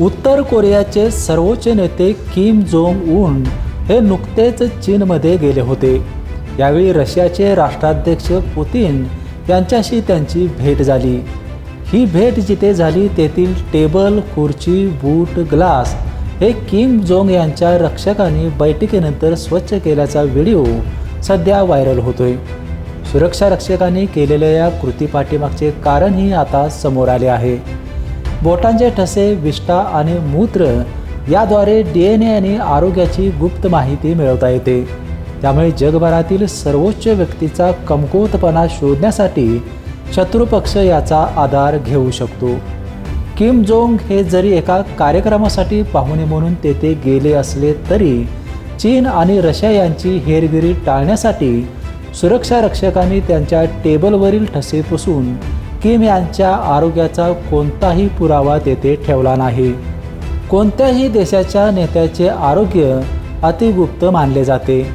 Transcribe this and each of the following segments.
उत्तर कोरियाचे सर्वोच्च नेते किम जोंग उन हे नुकतेच चीनमध्ये गेले होते. यावेळी रशियाचे राष्ट्राध्यक्ष पुतीन यांच्याशी त्यांची भेट झाली. ही भेट जिथे झाली तेथील टेबल खुर्ची बूट ग्लास हे किम जोंग यांच्या रक्षकांनी बैठकीनंतर स्वच्छ केल्याचा व्हिडिओ सध्या व्हायरल होतोय. सुरक्षा रक्षकांनी केलेल्या या कृतीपाठीमागचे कारणही आता समोर आले आहे. बोटांचे ठसे विष्ठा आणि मूत्र याद्वारे डी एन ए आणि आरोग्याची गुप्त माहिती मिळवता येते. त्यामुळे जगभरातील सर्वोच्च व्यक्तीचा कमकुवतपणा शोधण्यासाठी शत्रुपक्ष याचा आधार घेऊ शकतो. किम जोंग हे जरी एका कार्यक्रमासाठी पाहुणे म्हणून तेथे गेले असले तरी चीन आणि रशिया यांची हेरगिरी टाळण्यासाठी सुरक्षा रक्षकांनी त्यांच्या टेबलवरील ठसे पुसून किम यांच्या आरोग्याचा कोणताही पुरावा तेथे ठेवला नाही. कोणत्याही देशाच्या नेत्याचे आरोग्य अतिगुप्त मानले जाते.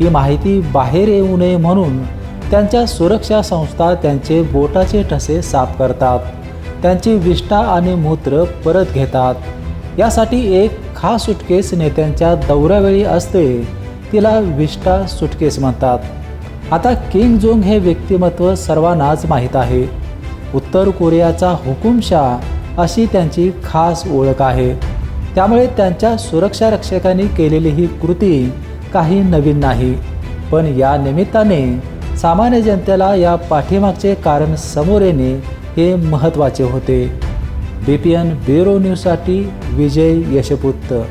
ही माहिती बाहेर येऊ नये म्हणून त्यांच्या सुरक्षा संस्था त्यांचे बोटाचे ठसे साफ करतात. त्यांची विष्ठा आणि मूत्र परत घेतात. यासाठी एक खास सुटकेस नेत्यांच्या दौऱ्यावेळी असते. तिला विष्ठा सुटकेस म्हणतात. आता किंग जोंग हे व्यक्तिमत्व सर्वांनाच माहीत आहे. उत्तर कोरियाचा हुकुमशाह अशी त्यांची खास ओळख आहे. त्यामुळे त्यांच्या सुरक्षा रक्षकांनी केलेली ही कृती काही नवीन नाही. पण या निमित्ताने सामान्य जनतेला या पाठीमागचे कारण समोर येणे हे महत्त्वाचे होते. बी पी एन ब्युरो न्यूजसाठी विजय यशपुत्र